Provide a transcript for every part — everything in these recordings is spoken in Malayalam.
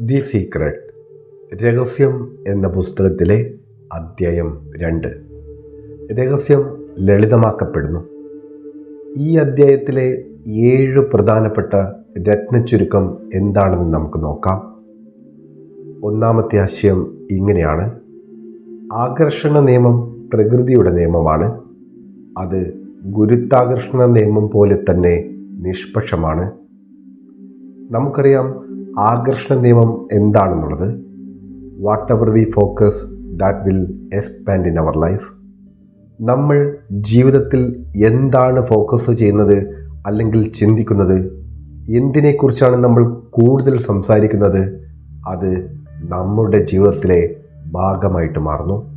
ദി സീക്രട്ട് രഹസ്യം എന്ന പുസ്തകത്തിലെ അദ്ധ്യായം രണ്ട്. രഹസ്യം ലളിതമാക്കപ്പെടുന്നു. ഈ അദ്ധ്യായത്തിലെ ഏഴ് പ്രധാനപ്പെട്ട രത്നച്ചുരുക്കം എന്താണെന്ന് നമുക്ക് നോക്കാം. ഒന്നാമത്തെ ആശയം ഇങ്ങനെയാണ്. ആകർഷണ നിയമം പ്രകൃതിയുടെ നിയമമാണ്. അത് ഗുരുത്വാകർഷണ നിയമം പോലെ തന്നെ നിഷ്പക്ഷമാണ്. നമുക്കറിയാം ആകർഷണ നിയമം എന്താണെന്നുള്ളത്? Whatever we focus that will expand in our life നമ്മൾ ജീവിതത്തിൽ എന്താണ് ഫോക്കസ് ചെയ്യുന്നത് അല്ലെങ്കിൽ ചിന്തിക്കുന്നത്? എന്തിനെക്കുറിച്ചാണ് നമ്മൾ കൂടുതൽ സംസാരിക്കുന്നത്? അത് നമ്മുടെ ജീവിതത്തിലെ ഭാഗമായിട്ട് മാറുന്നു.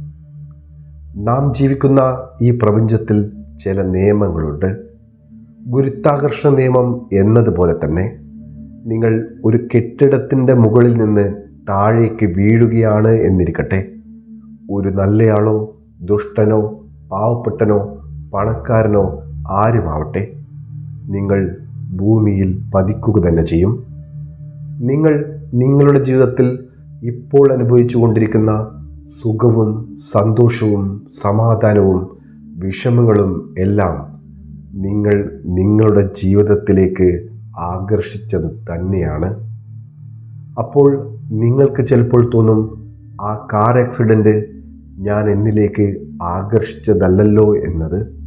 നാം ജീവിക്കുന്ന ഈ പ്രപഞ്ചത്തിൽ ചില നിയമങ്ങളുണ്ട്. ഗുരുത്വാകർഷണ നിയമം എന്നതുപോലെ തന്നെ നിങ്ങൾ ഒരു കെട്ടിടത്തിന്റെ മുകളിൽ നിന്ന് താഴേക്ക് വീഴുകയാണ് എന്നിരിക്കട്ടെ. ഒരു നല്ലയാളോ ദുഷ്ടനോ പാവപ്പെട്ടനോ പണക്കാരനോ ആരുമാവട്ടെ. നിങ്ങൾ ഭൂമിയിൽ പതിക്കുക തന്നെ ചെയ്യും. നിങ്ങൾ നിങ്ങളുടെ ജീവിതത്തിൽ ഇപ്പോൾ അനുഭവിച്ചു കൊണ്ടിരിക്കുന്ന സുഖവും സന്തോഷവും സമാധാനവും വിഷമങ്ങളും എല്ലാം നിങ്ങൾ നിങ്ങളുടെ ജീവിതത്തിലേക്ക് ആകർഷിച്ചത് തന്നെയാണ്. അപ്പോൾ നിങ്ങൾക്ക് ചിലപ്പോൾ തോന്നും ആ കാർ ആക്സിഡന്റ് ഞാൻ എന്നിലേക്ക് ആകർഷിച്ചതല്ലല്ലോ എന്നത്.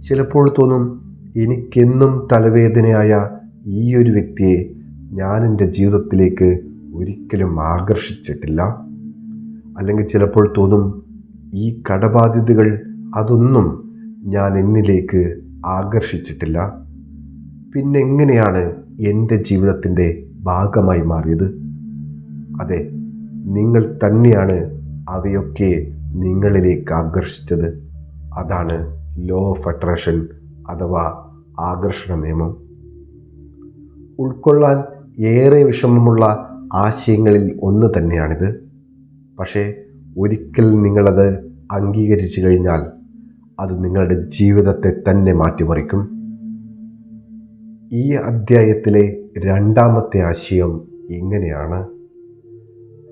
ചിലപ്പോൾ തോന്നും എനിക്കെന്നും തലവേദനയായ ഈ ഒരു വ്യക്തിയെ ഞാൻ എന്റെ ജീവിതത്തിലേക്ക് ഒരിക്കലും ആകർഷിച്ചിട്ടില്ല. അല്ലെങ്കിൽ ചിലപ്പോൾ തോന്നും ഈ കടബാധ്യതകൾ അതൊന്നും ഞാൻ എന്നിലേക്ക് ആകർഷിച്ചിട്ടില്ല. പിന്നെ എങ്ങനെയാണ് എന്റെ ജീവിതത്തിന്റെ ഭാഗമായി മാറിയത്? അതെ നിങ്ങൾ തന്നെയാണ് അവയൊക്കെ നിങ്ങളിലേക്ക് ആകർഷിച്ചത്. അതാണ് ലോ ഓഫ് അട്രാക്ഷൻ അഥവാ ആകർഷണ നിയമം. ഉൾക്കൊള്ളാൻ ഏറെ വിഷമമുള്ള ആശയങ്ങളിൽ ഒന്ന് തന്നെയാണിത്. പക്ഷേ ഒരിക്കൽ നിങ്ങളത് അംഗീകരിച്ചു കഴിഞ്ഞാൽ അത് നിങ്ങളുടെ ജീവിതത്തെ തന്നെ മാറ്റിമറിക്കും. ഈ അദ്ധ്യായത്തിലെ രണ്ടാമത്തെ ആശയം ഇങ്ങനെയാണ്.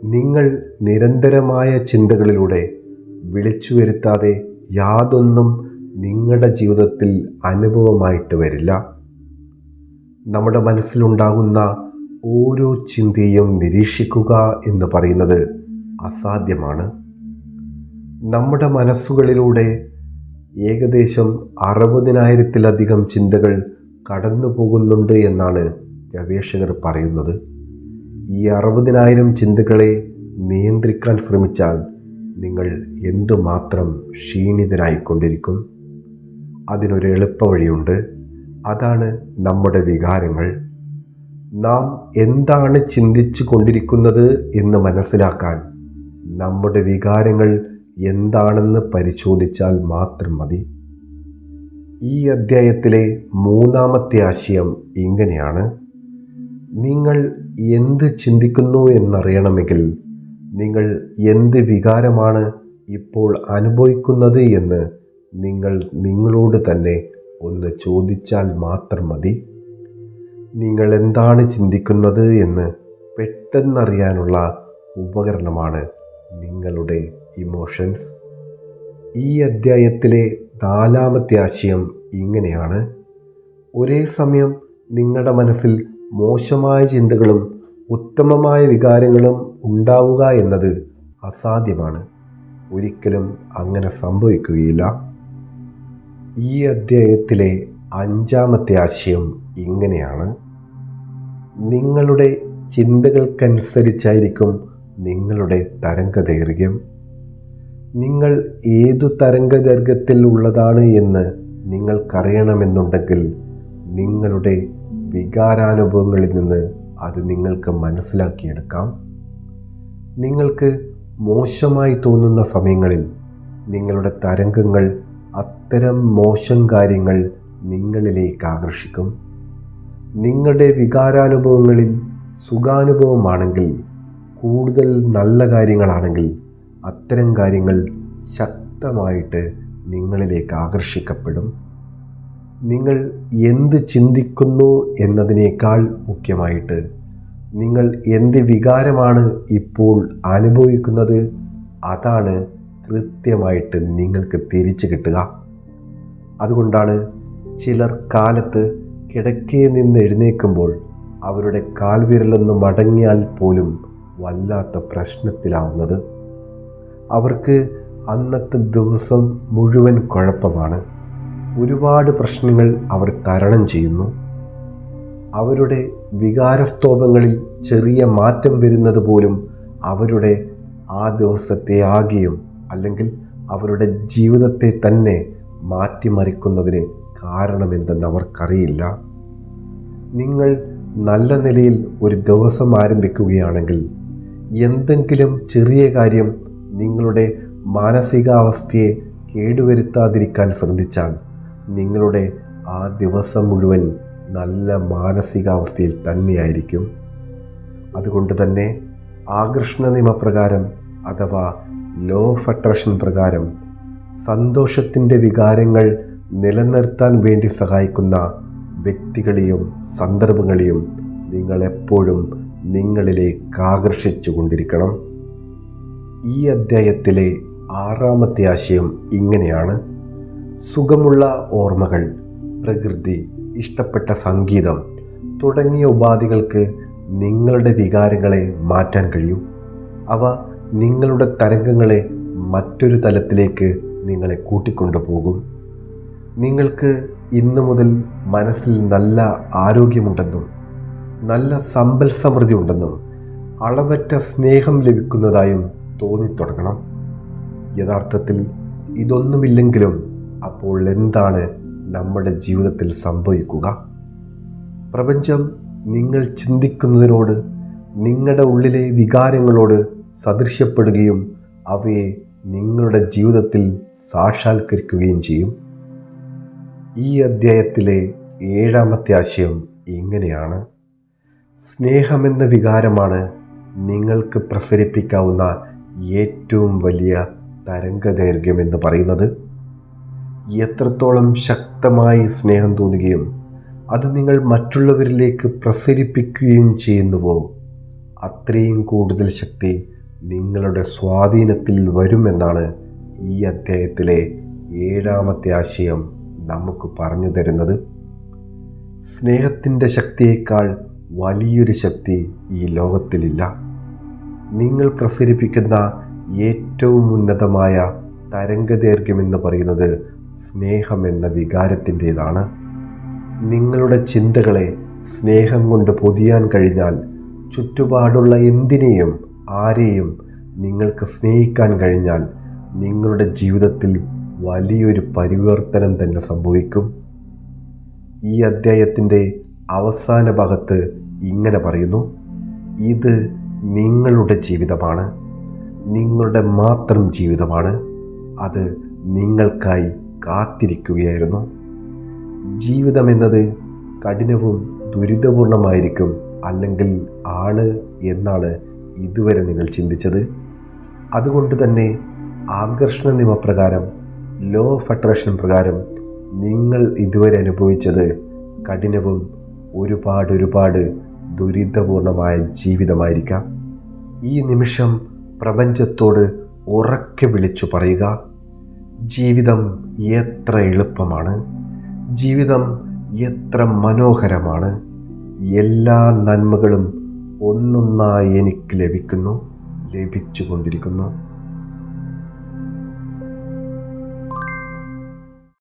നിങ്ങൾ നിരന്തരമായ ചിന്തകളിലൂടെ വിളിച്ചു വരുത്താതെ യാതൊന്നും നിങ്ങളുടെ ജീവിതത്തിൽ അനുഭവമായിട്ട് വരില്ല. നമ്മുടെ മനസ്സിലുണ്ടാകുന്ന ഓരോ ചിന്തയും നിരീക്ഷിക്കുക എന്ന് പറയുന്നത് അസാധ്യമാണ്. നമ്മുടെ മനസ്സുകളിലൂടെ ഏകദേശം അറുപതിനായിരത്തിലധികം ചിന്തകൾ കടന്നു പോകുന്നുണ്ട് എന്നാണ് ഗവേഷകർ പറയുന്നത്. ഈ അറുപതിനായിരം ചിന്തകളെ നിയന്ത്രിക്കാൻ ശ്രമിച്ചാൽ നിങ്ങൾ എന്തുമാത്രം ക്ഷീണിതനായിക്കൊണ്ടിരിക്കും? അതിനൊരു എളുപ്പവഴിയുണ്ട് അതാണ് നമ്മുടെ വികാരങ്ങൾ. നാം എന്താണ് ചിന്തിച്ചു കൊണ്ടിരിക്കുന്നത് എന്ന് മനസ്സിലാക്കാൻ നമ്മുടെ വികാരങ്ങൾ എന്താണെന്ന് പരിശോധിച്ചാൽ മാത്രം മതി. ഈ അദ്ധ്യായത്തിലെ മൂന്നാമത്തെ ആശയം ഇങ്ങനെയാണ്. നിങ്ങൾ എന്ത് ചിന്തിക്കുന്നു എന്നറിയണമെങ്കിൽ നിങ്ങൾ എന്ത് വികാരമാണ് ഇപ്പോൾ അനുഭവിക്കുന്നത് എന്ന് നിങ്ങൾ നിങ്ങളോട് തന്നെ ഒന്ന് ചോദിച്ചാൽ മാത്രം മതി. നിങ്ങൾ എന്താണ് ചിന്തിക്കുന്നത് എന്ന് പെട്ടെന്നറിയാനുള്ള ഉപകരണമാണ് നിങ്ങളുടെ ഇമോഷൻസ്. ഈ അദ്ധ്യായത്തിലെ നാലാമത്തെ ആശയം ഇങ്ങനെയാണ്. ഒരേ സമയം നിങ്ങളുടെ മനസ്സിൽ മോശമായ ചിന്തകളും ഉത്തമമായ വികാരങ്ങളും ഉണ്ടാവുക എന്നത് അസാധ്യമാണ്. ഒരിക്കലും അങ്ങനെ സംഭവിക്കുകയില്ല. ഈ അദ്ധ്യായത്തിലെ അഞ്ചാമത്തെ ആശയം ഇങ്ങനെയാണ്. നിങ്ങളുടെ ചിന്തകൾക്കനുസരിച്ചായിരിക്കും നിങ്ങളുടെ തരംഗദൈർഘ്യം. നിങ്ങൾ ഏതു തരംഗദൈർഘ്യത്തിൽ ഉള്ളതാണ് എന്ന് നിങ്ങൾക്കറിയണമെന്നുണ്ടെങ്കിൽ നിങ്ങളുടെ വികാരാനുഭവങ്ങളിൽ നിന്ന് അത് നിങ്ങൾക്ക് മനസ്സിലാക്കിയെടുക്കാം. നിങ്ങൾക്ക് മോശമായി തോന്നുന്ന സമയങ്ങളിൽ നിങ്ങളുടെ തരംഗങ്ങൾ അത്തരം മോശം കാര്യങ്ങൾ നിങ്ങളിലേക്ക് ആകർഷിക്കും. നിങ്ങളുടെ വികാരാനുഭവങ്ങളിൽ സുഖാനുഭവമാണെങ്കിൽ കൂടുതൽ നല്ല കാര്യങ്ങളാണെങ്കിൽ അത്തരം കാര്യങ്ങൾ ശക്തമായിട്ട് നിങ്ങളിലേക്ക് ആകർഷിക്കപ്പെടും. നിങ്ങൾ എന്ത് ചിന്തിക്കുന്നു എന്നതിനേക്കാൾ മുഖ്യമായിട്ട് നിങ്ങൾ എന്ത് വികാരമാണ് ഇപ്പോൾ അനുഭവിക്കുന്നത് അതാണ് കൃത്യമായിട്ട് നിങ്ങൾക്ക് തിരിച്ചു കിട്ടുക. അതുകൊണ്ടാണ് ചിലർ കാലത്ത് കിടക്കയിൽ നിന്ന് എഴുന്നേൽക്കുമ്പോൾ അവരുടെ കാൽവിരലൊന്ന് മടങ്ങിയാൽ പോലും വല്ലാത്ത പ്രശ്നത്തിലാവുന്നത്. അവർക്ക് അന്നത്തെ ദിവസം മുഴുവൻ കുഴപ്പമാണ്. ഒരുപാട് പ്രശ്നങ്ങൾ അവർ തരണം ചെയ്യുന്നു. അവരുടെ വികാരസ്തോഭങ്ങളിൽ ചെറിയ മാറ്റം വരുന്നത് പോലും അവരുടെ ആ ദിവസത്തെ ആകെയും അല്ലെങ്കിൽ അവരുടെ ജീവിതത്തെ തന്നെ മാറ്റിമറിക്കുന്നതിന് കാരണമെന്തെന്ന് അവർക്കറിയില്ല. നിങ്ങൾ നല്ല നിലയിൽ ഒരു ദിവസം ആരംഭിക്കുകയാണെങ്കിൽ എന്തെങ്കിലും ചെറിയ കാര്യം നിങ്ങളുടെ മാനസികാവസ്ഥയെ കേടുവരുത്താതിരിക്കാൻ ശ്രദ്ധിച്ചാൽ നിങ്ങളുടെ ആ ദിവസം മുഴുവൻ നല്ല മാനസികാവസ്ഥയിൽ തന്നെയായിരിക്കും. അതുകൊണ്ട് തന്നെ ആകർഷണ നിയമപ്രകാരം അഥവാ ലോ ഓഫ് അട്രാക്ഷൻ പ്രകാരം സന്തോഷത്തിന്റെ വികാരങ്ങൾ നിലനിർത്താൻ വേണ്ടി സഹായിക്കുന്ന വ്യക്തികളെയും സന്ദർഭങ്ങളെയും നിങ്ങളെപ്പോഴും നിങ്ങളിലേക്ക് ആകർഷിച്ചു കൊണ്ടിരിക്കണം. ഈ അദ്ധ്യായത്തിലെ ആറാമത്തെ ആശയം ഇങ്ങനെയാണ്. സുഖമുള്ള ഓർമ്മകൾ പ്രകൃതി ഇഷ്ടപ്പെട്ട സംഗീതം തുടങ്ങിയ ഉപാധികൾക്ക് നിങ്ങളുടെ വികാരങ്ങളെ മാറ്റാൻ കഴിയും. അവ നിങ്ങളുടെ തരംഗങ്ങളെ മറ്റൊരു തലത്തിലേക്ക് നിങ്ങളെ കൂട്ടിക്കൊണ്ടുപോകും നിങ്ങൾക്ക് ഇന്നു മുതൽ മനസ്സിൽ നല്ല ആരോഗ്യമുണ്ടെന്നും നല്ല സമ്പൽ സമൃദ്ധി ഉണ്ടെന്നും അളവറ്റ സ്നേഹം ലഭിക്കുന്നതായും തോന്നിത്തുടങ്ങണം. യഥാർത്ഥത്തിൽ ഇതൊന്നുമില്ലെങ്കിലും അപ്പോൾ എന്താണ് നമ്മുടെ ജീവിതത്തിൽ സംഭവിക്കുക? പ്രപഞ്ചം നിങ്ങൾ ചിന്തിക്കുന്നതിനോട് നിങ്ങളുടെ ഉള്ളിലെ വികാരങ്ങളോട് സദൃശ്യപ്പെടുകയും അവയെ നിങ്ങളുടെ ജീവിതത്തിൽ സാക്ഷാത്കരിക്കുകയും ചെയ്യും. ഈ അദ്ധ്യായത്തിലെ ഏഴാമത്തെ ആശയം ഇങ്ങനെയാണ്. സ്നേഹമെന്ന വികാരമാണ് നിങ്ങൾക്ക് പ്രസരിപ്പിക്കാവുന്ന ഏറ്റവും വലിയ തരംഗദൈർഘ്യം എന്ന് പറയുന്നത് എത്രത്തോളം ശക്തമായി സ്നേഹം തോന്നുകയും അത് നിങ്ങൾ മറ്റുള്ളവരിലേക്ക് പ്രസരിപ്പിക്കുകയും ചെയ്യുന്നുവോ അത്രയും കൂടുതൽ ശക്തി നിങ്ങളുടെ സ്വാധീനത്തിൽ വരുമെന്നാണ് ഈ അധ്യായത്തിലെ ഏഴാമത്തെ ആശയം നമുക്ക് പറഞ്ഞു തരുന്നത്. സ്നേഹത്തിന്റെ ശക്തിയേക്കാൾ വലിയൊരു ശക്തി ഈ ലോകത്തിലില്ല. നിങ്ങൾ പ്രസരിപ്പിക്കുന്ന ഏറ്റവും ഉന്നതമായ തരംഗദൈർഘ്യമെന്ന് പറയുന്നത് സ്നേഹം എന്ന വികാരത്തിന്റേതാണ്. നിങ്ങളുടെ ചിന്തകളെ സ്നേഹം കൊണ്ട് പൊതിയാൻ കഴിഞ്ഞാൽ ചുറ്റുപാടുള്ള എന്തിനേയും ആരെയും നിങ്ങൾക്ക് സ്നേഹിക്കാൻ കഴിഞ്ഞാൽ നിങ്ങളുടെ ജീവിതത്തിൽ വലിയൊരു പരിവർത്തനം തന്നെ സംഭവിക്കും. ഈ അദ്ധ്യായത്തിന്റെ അവസാന ഭാഗത്ത് ഇങ്ങനെ പറയുന്നു. ഇത് നിങ്ങളുടെ ജീവിതമാണ്. നിങ്ങളുടെ മാത്രം ജീവിതമാണ്. അത് നിങ്ങൾക്കായി കാത്തിരിക്കുകയായിരുന്നു. ജീവിതം എന്നത് കഠിനവും ദുരിതപൂർണമായിരിക്കും അല്ലെങ്കിൽ ആണ് എന്നാണ് ഇതുവരെ നിങ്ങൾ ചിന്തിച്ചത്. അതുകൊണ്ട് തന്നെ ആകർഷണ നിയമപ്രകാരം ലോ ഓഫ് അട്രാക്ഷൻ പ്രകാരം നിങ്ങൾ ഇതുവരെ അനുഭവിച്ചത് കഠിനവും ഒരുപാട് ഒരുപാട് ദുരിതപൂർണമായ ജീവിതമായിരിക്കാം. ഈ നിമിഷം പ്രപഞ്ചത്തോട് ഉറക്കെ വിളിച്ചു പറയുക ജീവിതം എത്ര എളുപ്പമാണ് ജീവിതം എത്ര മനോഹരമാണ് എല്ലാ നന്മകളും ഒന്നൊന്നായി എനിക്ക് ലഭിക്കുന്നു ലഭിച്ചുകൊണ്ടിരിക്കുന്നു.